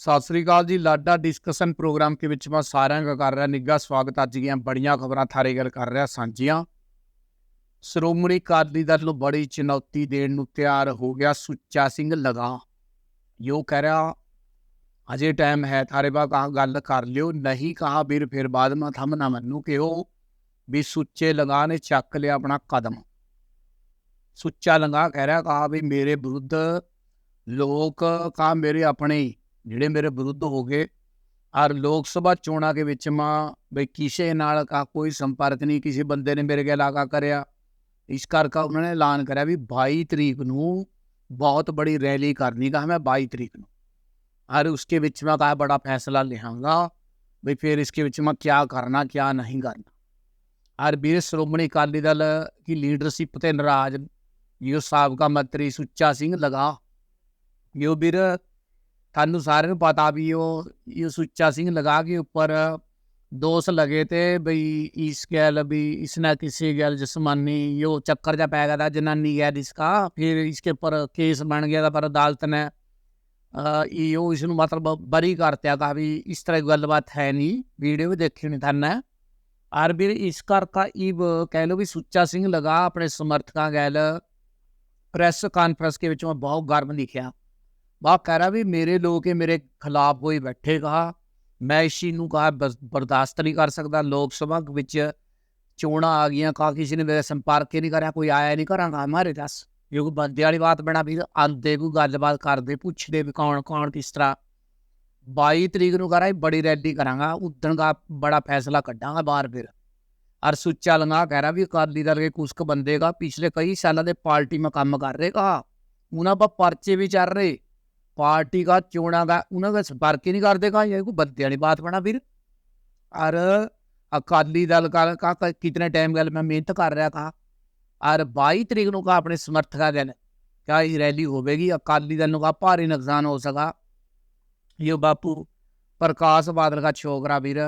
ਸਤਿ ਸ੍ਰੀ ਅਕਾਲ ਜੀ, Lada discussion programme ਦੇ ਵਿੱਚ ਮੈਂ ਸਾਰਿਆਂ ਦਾ ਕਰ ਰਿਹਾ, ਨਿੱਘਾ ਸਵਾਗਤ ਅੱਜ ਦੀਆਂ ਬੜੀਆਂ ਖਬਰਾਂ ਥਾਰੇ ਗੱਲ ਕਰ ਰਿਹਾ, ਸਾਂਝੀਆਂ। ਸ਼੍ਰੋਮਣੀ ਅਕਾਲੀ ਦਲ ਨੂੰ ਬੜੀ ਚੁਣੌਤੀ ਦੇਣ ਨੂੰ ਤਿਆਰ ਹੋ ਗਿਆ ਸੁੱਚਾ ਸਿੰਘ ਲਗਾ। ਯੋ ਕਹਿ ਰਿਹਾ, ਅਜੇ ਟਾਈਮ ਹੈ ਥਾਰੇ ਬਾ ਕਹਾ ਗੱਲ ਕਰ ਲਿਓ, ਨਹੀਂ ਕਹਾ ਵੀਰ ਫਿਰ ਬਾਅਦ ਮੈਂ ਥਮ ਨਾ ਮੰਨੂ ਕਿ ਉਹ ਵੀ ਸੁੱਚੇ ਲਗਾ ਨੇ ਚੱਕ ਲਿਆ ਆਪਣਾ ਕਦਮ। ਸੁੱਚਾ ਲਗਾ ਕਹਿ ਰਿਹਾ ਕਹਾ ਵੀ ਮੇਰੇ ਵਿਰੁੱਧ ਲੋਕ ਕਾ ਮੇਰੇ ਆਪਣੇ ਜਿਹੜੇ ਮੇਰੇ ਵਿਰੁੱਧ ਹੋ ਗਏ ਔਰ ਲੋਕ ਸਭਾ ਚੋਣਾਂ ਦੇ ਵਿੱਚ ਮਾਂ ਬਈ ਕਿਸੇ ਨਾਲ ਕਾ ਕੋਈ ਸੰਪਰਕ ਨਹੀਂ, ਕਿਸੇ ਬੰਦੇ ਨੇ ਮੇਰੇ ਕੇ ਇਲਾਕਾ ਕਰਿਆ। ਇਸ ਕਰਕੇ ਉਹਨਾਂ ਨੇ ਐਲਾਨ ਕਰਿਆ ਵੀ 22 ਤਰੀਕ ਨੂੰ ਬਹੁਤ ਬੜੀ ਰੈਲੀ ਕਰਨੀ, ਕਹਾ ਮੈਂ 22 ਤਰੀਕ ਨੂੰ। ਔਰ ਉਸਕੇ ਵਿੱਚ ਮੈਂ ਕਹਾ ਬੜਾ ਫੈਸਲਾ ਲਿਹਾਂਗਾ ਬਈ ਫਿਰ ਇਸਕੇ ਵਿੱਚ ਮੈਂ ਕੀ ਕਰਨਾ ਕੀ ਨਹੀਂ ਕਰਨਾ। ਔਰ ਵੀਰ ਸ਼੍ਰੋਮਣੀ ਅਕਾਲੀ ਦਲ की ਲੀਡਰਸ਼ਿਪ ਤੇ ਨਾਰਾਜ਼ ਇਹ ਸਾਬਕਾ ਮੰਤਰੀ ਸੁੱਚਾ ਸਿੰਘ ਲਗਾ ਇਹ ਵੀਰ ਤੁਹਾਨੂੰ ਸਾਰਿਆਂ ਨੂੰ ਪਤਾ ਵੀ ਉਹ, ਇਹ ਸੁੱਚਾ ਸਿੰਘ ਲਗਾ ਕੇ ਉੱਪਰ ਦੋਸ ਲਗੇ ਤੇ ਬਈ ਇਸ ਗੱਲ ਵੀ ਇਸਨਾ ਕਿਸੇ ਗੱਲ ਜਿਸਮਾਨੀ ਉਹ ਚੱਕਰ ਜਾ ਪੈ ਗਿਆ ਦਾ ਜਨਾਨੀ ਗਿਆ ਇਸਕਾ ਫਿਰ ਇਸਕੇ ਪਰ ਕੇਸ ਬਣ ਗਿਆ ਦਾ ਪਰ ਅਦਾਲਤ ਨੇ ਇਹ ਉਹ ਇਸ ਨੂੰ ਮਤਲਬ ਬਰੀ ਕਰਤਿਆ ਤਾਂ ਵੀ ਇਸ ਤਰ੍ਹਾਂ ਗੱਲਬਾਤ ਹੈ ਨਹੀਂ, ਵੀਡੀਓ ਵੀ ਦੇਖੀ ਨਹੀਂ ਤੁਹਾਨੂੰ ਆਰ ਵੀ ਇਸ ਕਰਕਾ ਇਹ ਕਹਿ ਲੋ ਵੀ ਸੁੱਚਾ ਸਿੰਘ ਲਗਾ ਆਪਣੇ ਸਮਰਥਕਾਂ ਗੈਲ, ਪ੍ਰੈਸ ਕਾਨਫਰੰਸ ਕੇ ਵਿੱਚ ਬਹੁਤ ਗਰਮ ਲਿਖਿਆ ਬਾ ਕਹਿ ਰਿਹਾ ਵੀ ਮੇਰੇ ਲੋਕ ਇਹ ਮੇਰੇ ਖਿਲਾਫ ਕੋਈ ਬੈਠੇ ਕਹਾ ਮੈਂ ਇਸ ਚੀਜ਼ ਨੂੰ ਕਹਾ ਬਸ- ਬਰਦਾਸ਼ਤ ਨਹੀਂ ਕਰ ਸਕਦਾ ਲੋਕ ਸਭਾ ਵਿੱਚ ਚੋਣਾਂ ਆ ਗਈਆਂ ਕਹਾ ਕਿਸੇ ਨੇ ਮੇਰੇ ਸੰਪਰਕ ਹੀ ਨਹੀਂ ਕਰਿਆ ਕੋਈ ਆਇਆ ਨਹੀਂ ਕਰਾਂਗਾ ਹਮਾਰੇ ਦੱਸ ਇਹ ਕੋਈ ਬੰਦੇ ਵਾਲੀ ਬਾਤ ਬਣਾ ਵੀ ਆਂਦੇ ਕੋਈ ਗੱਲਬਾਤ ਕਰਦੇ ਪੁੱਛਦੇ ਵੀ ਕੌਣ ਕੌਣ ਕਿਸ ਤਰ੍ਹਾਂ 22 ਤਰੀਕ ਨੂੰ ਕਰਾਂ ਬੜੀ ਰੈਲੀ ਕਰਾਂਗਾ ਉਦਣ ਦਾ ਬੜਾ ਫੈਸਲਾ ਕੱਢਾਂਗਾ ਬਾਹਰ ਫਿਰ और सुच्चा लंगा कह रहा भी अकाली दल के कुछ क बंदे का पिछले कई सालों ਦੇ ਪਾਰਟੀ में ਕੰਮ ਕਰ ਰਹੇ ਕਹਾ ਉਹਨਾਂ ਪਰ ਪਰਚੇ ਵੀ ਚੱਲ ਰਹੇ ਪਾਰਟੀ ਦਾ ਚੋਣਾਂ ਦਾ ਉਹਨਾਂ ਦਾ ਸੰਪਰਕ ਹੀ ਨਹੀਂ ਕਰਦੇ ਕਹਾ ਇਹ ਕੋਈ ਬੰਦੇ ਵਾਲੀ ਬਾਤ ਬਣਾ ਵੀਰ और अकाली दल का का का- कितने टाइम गल मैं मेहनत कर रहा कहा और 22 तरीक ਨੂੰ ਕਹਾ ਆਪਣੇ ਸਮਰਥਕਾਂ ਦੇ ਕਿਆ ਇਹ ਰੈਲੀ ਹੋਵੇਗੀ ਅਕਾਲੀ ਦਲ ਨੂੰ ਕਹਾ ਭਾਰੀ ਨੁਕਸਾਨ ਹੋ ਸਕਾ ਇਹ ਬਾਪੂ ਪ੍ਰਕਾਸ਼ ਬਾਦਲ ਦਾ ਛੋਕਰਾ ਵੀਰ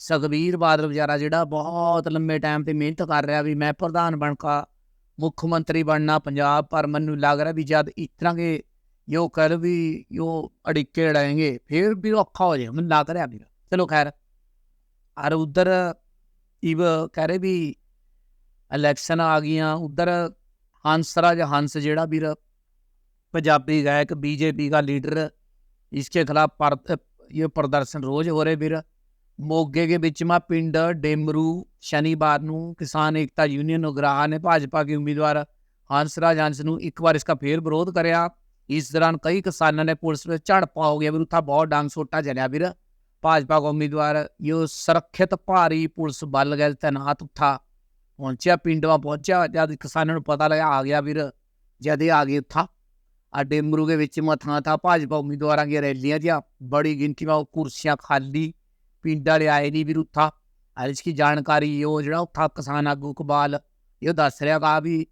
ਸੁਖਬੀਰ ਬਾਦਲ ਵਿਚਾਰਾ ਜਿਹੜਾ ਬਹੁਤ ਲੰਮੇ ਟਾਈਮ ਤੇ ਮਿਹਨਤ ਕਰ ਰਿਹਾ ਵੀ ਮੈਂ ਪ੍ਰਧਾਨ ਬਣ ਕਾ ਮੁੱਖ ਮੰਤਰੀ ਬਣਨਾ ਪੰਜਾਬ ਪਰ ਮੈਨੂੰ ਲੱਗ ਰਿਹਾ ਵੀ ਜਦ ਇਸ ਤਰ੍ਹਾਂ ਕੇ ਯੋ ਕਰ ਵੀ ਯੋ ਅੜਿੱਕੇ ਲੜਾਏਂਗੇ ਫਿਰ ਵੀ ਔਖਾ ਹੋ ਜਾਏਗਾ ਮੈਨੂੰ ਲੱਗ ਰਿਹਾ ਵੀਰ ਚਲੋ ਖੈਰ ਔਰ ਉਧਰ ਇਵ ਕਹ ਰਹੇ ਵੀ ਇਲੈਕਸ਼ਨ ਆ ਗਈਆਂ ਉਧਰ ਹੰਸਰਾਜ ਹੰਸ ਜਿਹੜਾ ਵੀਰ ਪੰਜਾਬੀ ਗਾਇਕ ਬੀਜੇਪੀ ਦਾ ਲੀਡਰ इसके खिलाफ पर ये प्रदर्शन रोज हो रहे ਵੀਰ ਮੋਗੇ ਦੇ ਵਿੱਚ ਮਾ ਪਿੰਡ ਡੇਮਰੂ ਸ਼ਨੀਵਾਰ ਨੂੰ ਕਿਸਾਨ ਏਕਤਾ ਯੂਨੀਅਨ ਉਗਰਾਹ ਨੇ ਭਾਜਪਾ ਦੇ ਉਮੀਦਵਾਰ ਹੰਸਰਾਜ ਹੰਸ ਨੂੰ ਇੱਕ ਵਾਰ ਇਸਕਾ ਫੇਰ ਵਿਰੋਧ ਕਰਿਆ ਇਸ ਦੌਰਾਨ ਕਈ ਕਿਸਾਨਾਂ ਨੇ ਪੁਲਿਸ ਵਿੱਚ ਝੜਪਾ ਹੋ ਗਿਆ ਵੀਰ ਉੱਥਾ ਬਹੁਤ ਡਾਂਗ ਸੋਟਾ ਚੱਲਿਆ ਵੀਰ ਭਾਜਪਾ ਉਮੀਦਵਾਰ ਯੋ ਸੁਰੱਖਿਅਤ ਭਾਰੀ ਪੁਲਿਸ ਬਲ ਗਏ ਤੈਨਾਤ ਉੱਥਾ ਪਹੁੰਚਿਆ ਪਿੰਡਵਾ ਪਹੁੰਚਿਆ ਜਦ ਕਿਸਾਨਾਂ ਨੂੰ ਪਤਾ ਲੱਗਾ ਆ ਗਿਆ ਵੀਰ ਜਦ ਇਹ ਆ ਗਏ ਉੱਥਾ ਆ ਡੇਮਰੂ ਦੇ ਵਿੱਚ ਮਥਾਂ ਥਾ ਭਾਜਪਾ ਉਮੀਦਵਾਰਾਂ ਦੀਆਂ ਰੈਲੀਆਂ ਦੀਆਂ ਬੜੀ ਗਿਣਤੀ ਵਿੱਚ ਕੁਰਸੀਆਂ ਖਾਲੀ ਪਿੰਡ ਵਾਲੇ ਆਏ ਨਹੀਂ ਵੀਰ ਉੱਥਾ ਔਰ ਇਸ ਦੀ ਜਾਣਕਾਰੀ ਉਹ ਜਿਹੜਾ ਉੱਥਾ ਕਿਸਾਨ ਆਗੂ ਕਬਾਲ ਇਹ ਦੱਸ ਰਿਹਾ ਕਹਾ ਵੀ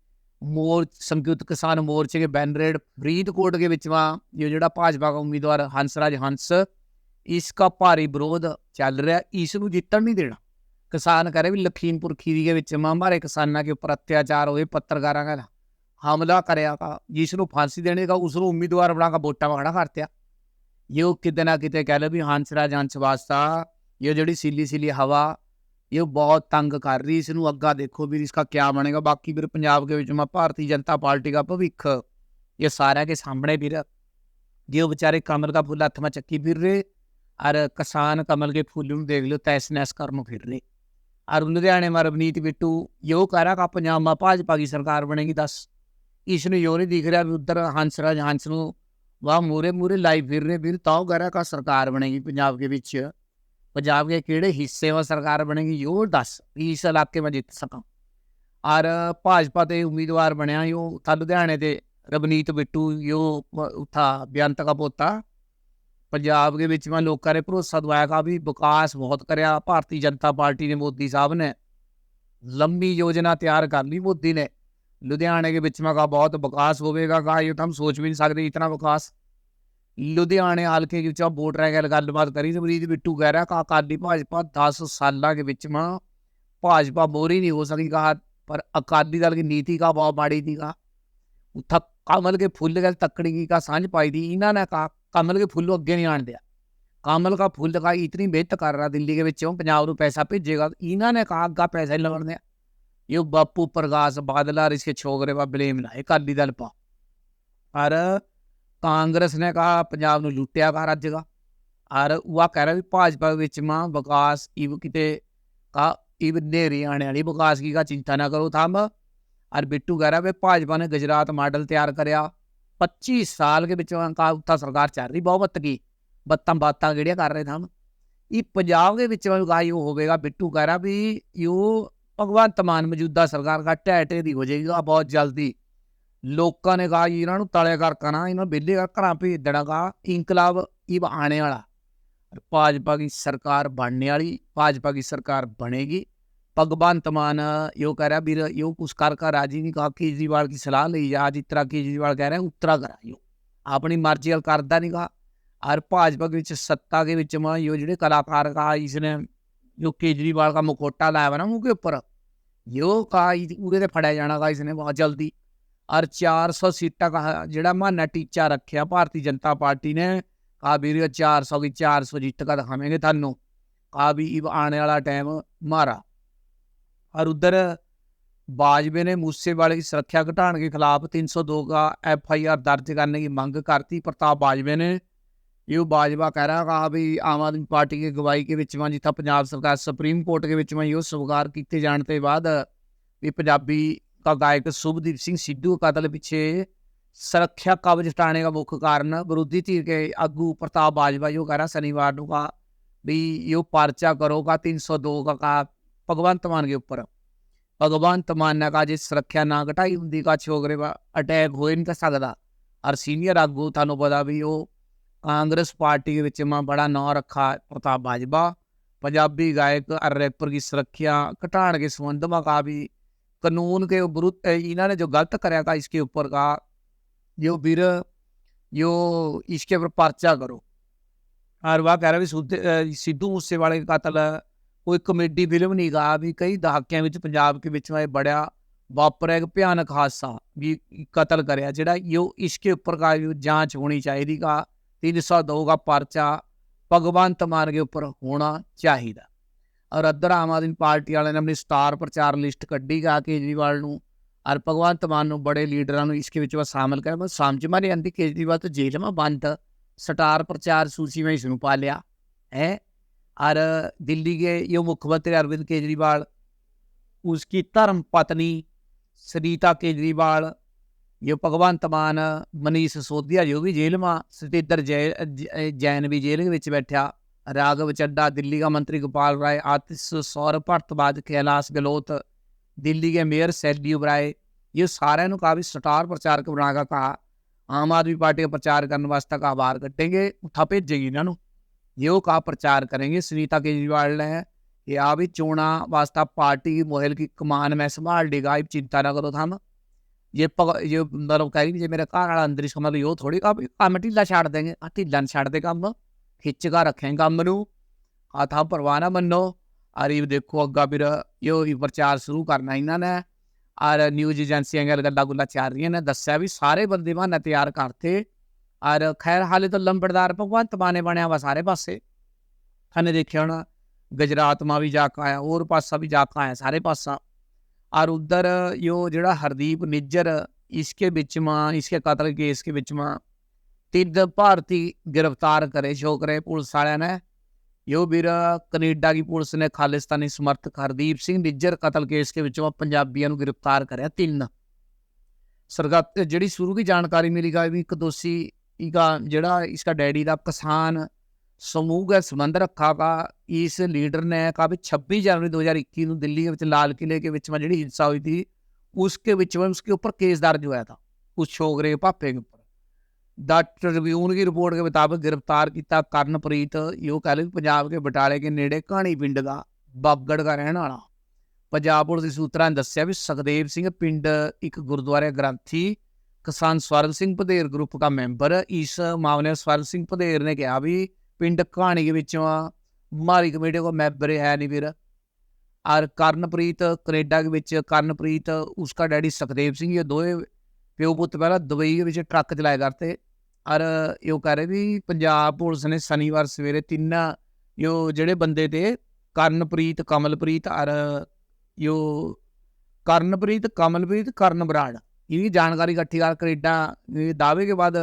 ਮੋਰ, ਸੰਯੁਕਤ ਕਿਸਾਨ ਮੋਰਚੇ ਦੇ ਬੈਨਰੇਡ ਫਰੀਦਕੋਟ ਦੇ ਵਿੱਚ ਵਾ ਇਹ ਜਿਹੜਾ ਭਾਜਪਾ ਦਾ ਉਮੀਦਵਾਰ ਹੰਸਰਾਜ ਹੰਸ, ਇਸ ਦਾ ਭਾਰੀ ਵਿਰੋਧ ਚੱਲ ਰਿਹਾ, ਇਸ ਨੂੰ ਜਿੱਤਣ ਨਹੀਂ ਦੇਣਾ। ਕਿਸਾਨ ਕਹ ਰਹੇ ਵੀ ਲਖੀਮਪੁਰ ਖੀਰੀ ਦੇ ਵਿੱਚ ਮਾਂ ਮਾਰੇ ਕਿਸਾਨਾਂ ਦੇ ਉੱਪਰ ਅਤਿਆਚਾਰ ਹੋਏ, ਪੱਤਰਕਾਰਾਂ ਦਾ ਹਮਲਾ ਕਰਿਆ ਕਾ ਜਿਸ ਨੂੰ ਫਾਂਸੀ ਦੇਣੇ ਦਾ ਉਸ ਨੂੰ ਉਮੀਦਵਾਰ ਬਣਾ ਕੇ ਵੋਟਾਂ ਮੰਗਣਾ ਕਰਤਿਆ ਇਹ ਉਹ ਕਿਤੇ ਨਾ ਕਿਤੇ ਕਹਿ ਲਓ ਵੀ ਹੰਸਰਾਜ ਹੰਸ ਵਾਸਤਾ, ਇਹ ਜਿਹੜੀ ਸੀਲੀ ਸੀਲੀ ਹਵਾ ਇਹ बहुत तंग कर रही इसनू ਅੱਗਾ देखो भी इसका क्या बनेगा बाकी फिर पंजाब के ਵਿੱਚ ਮੈਂ ਭਾਰਤੀ ਜਨਤਾ ਪਾਰਟੀ ਦਾ ਭਵਿੱਖ ये सारा के सामने भी जो बेचारे कमल का फूल हाथ में चक्की फिर रहे और किसान कमल के फूल देख लो तैस नैस कर फिर रहे और लुधियाने में रवनीत बिट्टू यो कह रहा का पंजाब में भाजपा की सरकार बनेगी दस इसने यो नहीं दिख रहा भी उधर हंसराज हंस नू वहाँ मूरे मूरे लाई फिर रहे फिर ताओ कह रहा का सरकार बनेगी पंजाब के बीच ਪੰਜਾਬ ਦੇ ਵਿੱਚ ਪੰਜਾਬ ਦੇ ਕਿਹੜੇ ਹਿੱਸੇ ਵਿੱਚ ਸਰਕਾਰ ਬਣੇਗੀ ਯੋ ਦੱਸ ਵੀ ਇਸ ਇਲਾਕੇ ਮੈਂ ਜਿੱਤ ਸਕਾਂ। ਔਰ ਭਾਜਪਾ ਦੇ ਉਮੀਦਵਾਰ ਬਣਿਆ ਯੋ ਉੱਥਾ ਲੁਧਿਆਣੇ ਦੇ ਰਵਨੀਤ ਬਿੱਟੂ ਯੋ ਉੱਥਾ ਬੇਅੰਤ ਦਾ ਪੋਤਾ। ਪੰਜਾਬ ਦੇ ਵਿੱਚ ਮੈਂ ਲੋਕਾਂ ਨੇ ਭਰੋਸਾ ਦਵਾਇਆ ਕਾ ਵੀ ਵਿਕਾਸ ਬਹੁਤ ਕਰਿਆ, ਭਾਰਤੀ ਜਨਤਾ ਪਾਰਟੀ ਨੇ ਮੋਦੀ ਸਾਹਿਬ ਨੇ। ਲੰਬੀ ਯੋਜਨਾ ਤਿਆਰ ਕਰ ਲਈ ਮੋਦੀ ਨੇ। ਲੁਧਿਆਣੇ ਦੇ ਵਿੱਚ ਮੈਂ ਕਹਾ ਬਹੁਤ ਵਿਕਾਸ ਹੋਵੇਗਾ ਕਹਾ ਇਹ ਤਾਂ ਹਮ ਸੋਚ ਵੀ ਨਹੀਂ ਸਕਦੇ, ਇਤਨਾ ਵਿਕਾਸ ਲੁਧਿਆਣੇ ਹਲਕੇ ਵਿੱਚ ਵੋਟ ਰਹਿ ਗਿਆ ਗੱਲਬਾਤ ਕਰੀ ਤੇ ਮਰੀਦ ਬਿੱਟੂ ਕਹਿ ਰਿਹਾ ਕਾ ਅਕਾਲੀ ਭਾਜਪਾ 10 ਸਾਲਾਂ ਦੇ ਵਿੱਚ ਮਾਂ ਭਾਜਪਾ ਮੋਰੀ ਨਹੀਂ ਹੋ ਸਕੀ ਕਹਾ ਪਰ ਅਕਾਲੀ ਦਲ ਦੀ ਨੀਤੀ ਕਾ ਬਹੁਤ ਮਾੜੀ थी कहा ਉੱਥਾ ਕਮਲ ਕੇ ਫੁੱਲ ਗਲ ਤੱਕੜੀ ਕੀ ਕਾ ਸਾਂਝ ਪਾਈ ਦੀ ਇਹਨਾਂ ਨੇ ਕਹਾ कमल के फूल को अगे नहीं आने दिया कमल का फूल का इतनी मेहनत कर रहा दिल्ली के ਵਿੱਚ ਪੰਜਾਬ ਨੂੰ ਪੈਸਾ ਭੇਜੇਗਾ ਇਹਨਾਂ ਨੇ ਕਹਾ ਅੱਗਾ ਪੈਸਾ ਹੀ ਲਵਣ ਦਿਆ ਇਹ ਬਾਪੂ ਪ੍ਰਕਾਸ਼ ਬਾਦਲ और इसके छोकरे पर ब्लेम लाए अकाली दल पा ਪਰ ਕਾਂਗਰਸ ਨੇ ਕਹਾ, ਪੰਜਾਬ ਨੂੰ ਲੁੱਟਿਆ ਕਰ ਰੱਜਗਾ ਔਰ ਉਹ ਕਹਿ ਰਿਹਾ ਵੀ ਭਾਜਪਾ ਵਿੱਚ ਮਾਂ ਵਿਕਾਸ ਇਵ ਕਿਤੇ ਕਾ ਇਵ ਨੇਰੀ ਆਣੇ ਵਾਲੀ ਵਿਕਾਸ ਕੀ ਕਾ ਚਿੰਤਾ ਨਾ ਕਰੋ ਥੰਮ ਔਰ ਬਿੱਟੂ ਕਹਿ ਰਿਹਾ ਵੀ ਭਾਜਪਾ ਨੇ ਗੁਜਰਾਤ ਮਾਡਲ ਤਿਆਰ ਕਰਿਆ। 25 ਸਾਲ ਦੇ ਵਿੱਚ ਕਾ ਸਰਕਾਰ ਚੱਲ ਰਹੀ, ਬਹੁਮਤ ਕੀ? ਬੱਤਾਂ ਬਾਤਾਂ ਕਿਹੜੀਆਂ ਕਰ ਰਹੇ ਥੰਮ ਇਹ ਪੰਜਾਬ ਦੇ ਵਿੱਚ ਵਿਕਾਸ ਉਹ ਹੋਵੇਗਾ, ਬਿੱਟੂ ਕਹਿ ਰਿਹਾ ਵੀ ਇਹ ਭਗਵੰਤ ਮਾਨ ਮੌਜੂਦਾ ਸਰਕਾਰ ਦਾ ਢਹਿ ਢੇਰੀ ਹੋ ਜਾਏਗਾ ਬਹੁਤ ਜਲਦੀ। ਲੋਕਾਂ ਨੇ ਕਹਾ ਜੀ ਇਹਨਾਂ ਨੂੰ ਤਲੇ ਕਰ ਕਣਾ ਇਹਨਾਂ ਨੂੰ ਵਿਹਲੇ ਕਰ ਘਰਾਂ ਭੇਜ ਦੇਣਾ ਕਹਾ ਇਨਕਲਾਬ ਇਹ ਆਣੇ ਵਾਲਾ और भाजपा की सरकार बनने वाली भाजपा की सरकार बनेगी भगवंत मान यो कह रहा ਵੀਰ यो कुछ कर कर राजी नहीं कहा केजरीवाल की सलाह ली जा जिस तरह केजरीवाल कह रहा है उतरा करा यो ਆਪਣੀ ਮਰਜ਼ੀ ਨਾਲ ਕਰਦਾ ਨਹੀਂ ਕਹਾ ਔਰ ਭਾਜਪਾ ਦੇ ਵਿੱਚ ਸੱਤਾ ਦੇ ਵਿੱਚ ਮਾ यो ਜਿਹੜੇ ਕਲਾਕਾਰ ਕਹਾ ਇਸਨੇ ਜੋ केजरीवाल का मुखोटा लाया हुआ ना मुंह के ऊपर यो कहा पूरे ਤੇ ਫੜਿਆ ਜਾਣਾ ਕਹਾ ਇਸਨੇ ਬਹੁਤ ਜਲਦੀ ਔਰ 400 ਸੀਟਾਂ ਦਾ ਜਿਹੜਾ ਮਾਨਾ ਟੀਚਾ ਰੱਖਿਆ ਭਾਰਤੀ ਜਨਤਾ ਪਾਰਟੀ ਨੇ ਕਹਾ ਵੀਰੋ 400 ਦੀ 400 ਜਿੱਤ ਕਾ ਦਿਖਾਵਾਂਗੇ ਤੁਹਾਨੂੰ। ਕਹਾ ਵੀ ਇਹ ਆਉਣ ਵਾਲਾ ਟਾਈਮ ਮਾਰਾ। ਔਰ ਉਧਰ ਬਾਜਵੇ ਨੇ ਮੂਸੇਵਾਲੇ ਦੀ ਸੁਰੱਖਿਆ ਘਟਾਉਣ ਦੇ ਖਿਲਾਫ 302 ਦਾ ਐਫ ਆਈ ਆਰ ਦਰਜ ਕਰਨ ਦੀ ਮੰਗ ਕਰਤੀ ਪ੍ਰਤਾਪ ਬਾਜਵੇ ਨੇ। ਇਹ ਬਾਜਵਾ ਕਹਿ ਰਹਾ ਕਹਾ ਵੀ ਆਮ ਆਦਮੀ ਪਾਰਟੀ ਦੀ ਗਵਾਈ ਕੇ ਵਿੱਚ ਵਾਂ ਜਿੱਥਾ ਪੰਜਾਬ ਸਰਕਾਰ ਸੁਪਰੀਮ ਕੋਰਟ ਦੇ ਵਿੱਚ ਵਾਂ ਇਹ ਸਵਾਰ ਕੀਤੇ ਜਾਣ ਤੇ ਬਾਅਦ ਵੀ ਪੰਜਾਬੀ ਸਾਬਕਾ ਗਾਇਕ ਸੁਭਦੀਪ ਸਿੰਘ ਸਿੱਧੂ ਕਤਲ ਪਿੱਛੇ ਸੁਰੱਖਿਆ ਕਵਚ ਟਾਣੇ ਦਾ ਮੁੱਖ ਕਾਰਨ ਵਿਰੋਧੀ ਧਿਰ ਦੇ ਆਗੂ ਪ੍ਰਤਾਪ ਬਾਜਵਾ ਜੋ ਕਰਾ ਸ਼ਨੀਵਾਰ ਨੂੰ ਕਾ ਵੀ ਇਹ ਪਰਚਾ ਕਰੋ ਕਾ 302 ਕਾ ਭਗਵੰਤ ਮਾਨ ਦੇ ਉੱਪਰ। ਭਗਵੰਤ ਮਾਨ ਨੇ ਕਾ ਜੇ ਸੁਰੱਖਿਆ ਨਾ ਘਟਾਈ ਹੁੰਦੀ ਕਾ ਛੋਗਰੇ ਅਟੈਕ ਹੋਏ ਨਹੀਂ ਤਾਂ ਸਕਦਾ। ਅਰ ਸੀਨੀਅਰ ਆਗੂ ਤੁਹਾਨੂੰ ਪਤਾ ਵੀ ਉਹ ਕਾਂਗਰਸ ਪਾਰਟੀ ਦੇ ਵਿੱਚ ਮਾ ਬੜਾ ਨਾਂ ਰੱਖਾ ਪ੍ਰਤਾਪ ਬਾਜਵਾ। ਪੰਜਾਬੀ ਗਾਇਕ ਅਰ ਰੈਪਰ ਦੀ ਸੁਰੱਖਿਆ ਘਟਾਉਣ ਦੇ ਸੰਬੰਧ ਮਾ ਕਾ ਵੀ कानून के विरुद्ध इन्होंने जो गलत कराया था इसके ऊपर का यो वीर यो इसके ऊपर पर्चा करो और वह कह रहा भी सुध- अ, सिद्धू मूसेवाले का कतल ਕੋਈ ਕਮੇਡੀ ਫਿਲਮ ਨਹੀਂ ਗਾ ਵੀ ਕਈ ਦਹਾਕਿਆਂ ਵਿੱਚ ਪੰਜਾਬ ਦੇ ਵਿੱਚ ਇਹ ਬੜਿਆ ਵਾਪਰਿਆ ਇੱਕ ਭਿਆਨਕ ਹਾਦਸਾ ਵੀ ਕਤਲ ਕਰਿਆ ਜਿਹੜਾ ਯੋ ਇਸਕੇ ਉੱਪਰ का जो ਜਾਂਚ ਹੋਣੀ ਚਾਹੀਦੀ का 302 का पर्चा ਭਗਵੰਤ ਮਾਨ के ऊपर ਹੋਣਾ ਚਾਹੀਦਾ ਔਰ ਅੱਧਰ ਆਮ ਆਦਮੀ ਪਾਰਟੀ ਵਾਲਿਆਂ ਨੇ ਆਪਣੀ ਸਟਾਰ ਪ੍ਰਚਾਰ ਲਿਸਟ ਕੱਢੀ ਗਾ ਕੇਜਰੀਵਾਲ ਨੂੰ ਔਰ ਭਗਵੰਤ ਮਾਨ ਨੂੰ ਬੜੇ ਲੀਡਰਾਂ ਨੂੰ ਇਸਕੇ ਵਿੱਚ ਸ਼ਾਮਲ ਕਰ ਮੈਂ ਸਮਝ ਮਾ ਨਹੀਂ ਆਂਦੀ ਕੇਜਰੀਵਾਲ ਤਾਂ ਜੇਲ੍ਹ में ਬੰਦ स्टार प्रचार सूची में इसनु पा लिया है और दिल्ली के ये मुख्यमंत्री अरविंद केजरीवाल उसकी धर्म पत्नी सरिता केजरीवाल ये भगवंत मान मनीष सिसोदिया जो भी जेल में सतेंद्र जै ज- जैन भी जेल के ਵਿੱਚ बैठा राघव चड्डा दिल्ली का मंत्री गोपाल राय, आतिश सौरभ भट्टवाज कैलाश गहलोत, दिल्ली के मेयर सैली राय। ये सारे काफ़ी स्टार प्रचारक बनाकर कहा। ਆਮ ਆਦਮੀ ਪਾਰਟੀ ਦਾ ਪ੍ਰਚਾਰ ਕਰਨ ਵਾਸਤੇ ਕਾ ਬਾਹਰ ਕੱਢेंगे ਉਠਾ ਭੇਜੇਗੀ ਇਹਨਾਂ ਨੂੰ ਇਹ ਉਹ ਕਾ ਪ੍ਰਚਾਰ ਕਰेंगे ਸੁਨੀਤਾ ਕੇਜਰੀਵਾਲ ਨੇ ਇਹ ਆ ਵੀ ਚੋਣਾ ਵਾਸਤਾ ਪਾਰਟੀ ਦੀ ਮੋਹਲ ਕੀ ਕਮਾਨ ਮੈਂ ਸੰਭਾਲ ਲੇਗਾ ਇਹ ਚਿੰਤਾ ਨਾ ਕਰੋ ਥਮ ਇਹ ਇਹ ਮਤਲਬ ਕਹਿ ਰਹੀ ਜੇ ਮੇਰਾ ਘਰ ਵਾਲਾ ਅੰਦਰ ਹੀ ਸਮਝ ਲਓ ਥੋੜੀ ਕਾ ਕਮੇਟੀ ਲਾ ਛੱਡ ਦੇਗੇ ਆ ਢਿੱਲਾ ਛੱਡ ਦੇ ਕੰਮ ਖਿੱਚ ਰੱਖੇ ਕੰਮ ਨੂੰ। ਆਥਾ ਪਰਵਾਹ ਨਾ ਮੰਨੋ। ਆਰੀ ਦੇਖੋ ਅੱਗਾ ਫਿਰ ਇਹੋ ਹੀ ਪ੍ਰਚਾਰ ਸ਼ੁਰੂ ਕਰਨਾ ਇਹਨਾਂ ਨੇ। ਔਰ ਨਿਊਜ਼ ਏਜੰਸੀਆਂ ਗੱਲ ਗੱਲਾਂ ਗੁੱਲਾਂ ਚਾਰ ਰਹੀਆਂ ਨੇ। ਦੱਸਿਆ ਵੀ ਸਾਰੇ ਬੰਦੇ ਬਹਾਨਾ ਤਿਆਰ ਕਰਤੇ। ਔਰ ਖੈਰ ਹਾਲੇ ਤਾਂ ਲੰਬੜਦਾਰ ਭਗਵੰਤ ਮਾਨੇ ਬਣਿਆ ਵਾ ਸਾਰੇ ਪਾਸੇ। ਥਾਨੇ ਦੇਖਿਆ ਹੋਣਾ, ਗੁਜਰਾਤ ਮਾ ਵੀ ਜਾ ਕੇ ਆਇਆ, ਹੋਰ ਪਾਸਾ ਵੀ ਜਾ ਕੇ ਆਇਆ ਸਾਰੇ ਪਾਸਾ। ਔਰ ਉਧਰ ਯੋ ਜਿਹੜਾ ਹਰਦੀਪ ਨਿੱਜਰ, ਇਸਕੇ ਵਿੱਚ ਮਾ, ਇਸਕੇ ਕਤਲ ਕੇਸ ਕੇ ਵਿੱਚ ਮਾ। ਤਿੰਨ ਭਾਰਤੀ ਗ੍ਰਿਫਤਾਰ ਕਰੇ ਸ਼ੋਕਰੇ ਪੁਲਿਸ ਵਾਲਿਆਂ ਨੇ। ਯੋ ਵੀਰ, ਕੈਨੇਡਾ ਦੀ ਪੁਲਿਸ ਨੇ ਖਾਲਿਸਤਾਨੀ ਸਮਰਥਕ ਹਰਦੀਪ ਸਿੰਘ ਨਿੱਜਰ ਕਤਲ ਕੇਸ ਦੇ ਵਿੱਚੋਂ ਪੰਜਾਬੀਆਂ ਨੂੰ ਗ੍ਰਿਫਤਾਰ ਕਰਿਆ ਤਿੰਨ। ਸਰਗਤ, ਜਿਹੜੀ ਸ਼ੁਰੂ ਦੀ ਜਾਣਕਾਰੀ ਮਿਲੀ ਗਾ, ਵੀ ਇੱਕ ਦੋਸ਼ੀ ਇਹਦਾ ਜਿਹੜਾ ਇਸਕਾ ਡੈਡੀ ਦਾ ਕਿਸਾਨ ਸਮੂਹ ਦਾ ਸੰਬੰਧ ਰੱਖਾ ਗਾ ਇਸ ਲੀਡਰ ਨੇ ਕਾ ਵੀ 26 ਜਨਵਰੀ 2021 ਨੂੰ ਦਿੱਲੀ ਵਿੱਚ ਲਾਲ ਕਿਲੇ ਦੇ ਵਿੱਚ ਜਿਹੜੀ ਹਿੰਸਾ ਹੋਈ ਸੀ, ਉਸਕੇ ਵਿੱਚ, ਉਸਕੇ ਉੱਪਰ ਕੇਸ ਦਰਜ ਹੋਇਆ ਥਾ ਉਸ ਛੋਗਰੇ ਭਾਪੇ ਦੇ ਉੱਪਰ। ਦਾ ਟ੍ਰਿਬਿਊਨ ਦੀ ਰਿਪੋਰਟ ਦੇ ਮੁਤਾਬਕ ਗ੍ਰਿਫਤਾਰ ਕੀਤਾ ਕਰਨਪ੍ਰੀਤ, ਇਹ ਯੋ ਕਾਲਜ ਪੰਜਾਬ ਦੇ ਬਟਾਲੇ ਦੇ ਨੇੜੇ ਕਹਾਣੀ ਪਿੰਡ ਦਾ ਬਾਬਗੜ ਦਾ ਰਹਿਣ ਵਾਲਾ। ਪੰਜਾਬ ਪੁਲਿਸ ਦੇ ਸੂਤਰਾਂ ਨੇ ਦੱਸਿਆ ਵੀ ਸੁਖਦੇਵ ਸਿੰਘ ਪਿੰਡ ਇੱਕ ਗੁਰਦੁਆਰੇ ਗ੍ਰੰਥੀ, ਕਿਸਾਨ ਸਵਰਨ ਸਿੰਘ ਪਧੇਰ ਗਰੁੱਪ ਦਾ ਮੈਂਬਰ, ਇਸ ਮਾਮਲੇ ਸਵਰਨ ਸਿੰਘ ਪਧੇਰ ਨੇ ਕਿਹਾ ਵੀ ਪਿੰਡ ਕਹਾਣੀ ਦੇ ਵਿੱਚੋਂ ਮਾਰੀ ਕਮੇਟੀ ਕੋ ਮੈਂਬਰ ਹੈ ਨਹੀਂ ਵੀਰ ਔਰ ਕਰਨਪ੍ਰੀਤ ਕੈਨੇਡਾ ਦੇ ਵਿੱਚ, ਕਰਨਪ੍ਰੀਤ, ਉਸਕਾ ਡੈਡੀ ਸੁਖਦੇਵ ਸਿੰਘ, ਇਹ ਦੋਵੇਂ ਪਿਓ ਪੁੱਤ ਪਹਿਲਾਂ ਦੁਬਈ ਵਿੱਚ ਟਰੱਕ ਚਲਾਇਆ ਕਰਦੇ। ਔਰ ਇਹ ਕਹ ਰਹੇ ਵੀ ਪੰਜਾਬ ਪੁਲਿਸ ਨੇ ਸ਼ਨੀਵਾਰ ਸਵੇਰੇ ਤਿੰਨਾਂ ਯੋ ਜਿਹੜੇ ਬੰਦੇ ਤੇ ਕਰਨਪ੍ਰੀਤ, ਕਮਲਪ੍ਰੀਤ ਔਰ ਯੋ ਕਰਨਪ੍ਰੀਤ, ਕਮਲਪ੍ਰੀਤ ਕਰਨ ਬਰਾੜ ਇਹਦੀ ਜਾਣਕਾਰੀ ਇਕੱਠੀ ਕਰ ਕੈਨੇਡਾ ਦਾਅਵੇ ਕੇ ਬਾਅਦ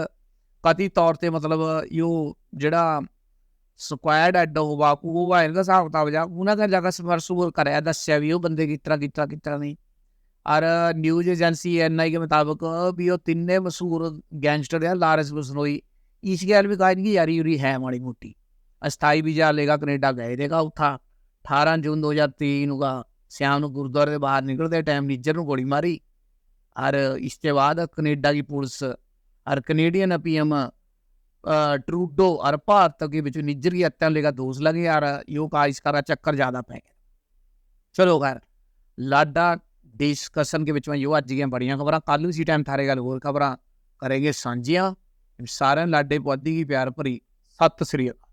ਕਥਿਤ ਤੌਰ ਤੇ ਮਤਲਬ ਯੋ ਜਿਹੜਾ ਸਕੁਐਡ ਐਡ ਹੋਵਾ ਉਹ ਇਹਨਾਂ ਦਾ ਹਿਸਾਬ ਕਿਤਾਬ ਜਾ, ਉਹਨਾਂ ਦਾ ਜਗ੍ਹਾ ਸਵਰਸੂਰ ਕਰਿਆ, ਦੱਸਿਆ ਵੀ ਉਹ ਬੰਦੇ ਕਿਸ ਤਰ੍ਹਾਂ ਕਿਸ ਤਰ੍ਹਾਂ ਕਿਸ ਤਰ੍ਹਾਂ ਨਹੀਂ ਔਰ ਨਿਊਜ਼ ਏਜੰਸੀ ਐਨਆਈ के मुताबिक भी वो तिन्ने मशहूर गैंगस्टर है लारेंस बिश्नोई इसकी गल भी कहा कि यारी यूरी है माड़ी मोटी अस्थाई वीजा लेगा कनेडा गए देगा उठा 18 ਜੂਨ 2023 ਨੂੰ ਗਾ ਸ਼ਾਮ ਨੂੰ ਗੁਰਦੁਆਰੇ ਦੇ ਬਾਹਰ ਨਿਕਲਦੇ ਟਾਈਮ ਨੀਜਰ ਨੂੰ ਗੋਲੀ ਮਾਰੀ ਔਰ ਇਸ ਤੋਂ ਬਾਅਦ ਕੈਨੇਡਾ ਦੀ ਪੁਲਿਸ ਔਰ ਕੈਨੇਡੀਅਨ ਪੀਐਮ ट्रूडो और भारत के बीच निज्जर की हत्या लेकर दोष लगे यार यो का इसका चक्कर ज्यादा पै गया चलो खैर लाडा डिस्कशन के बीच में यो अज दियाँ बड़ियाँ खबर कल इसी टाइम थारे गल होर खबर करेंगे साझियाँ सारे लाडे पौधी की प्यार भरी सत श्री अकाल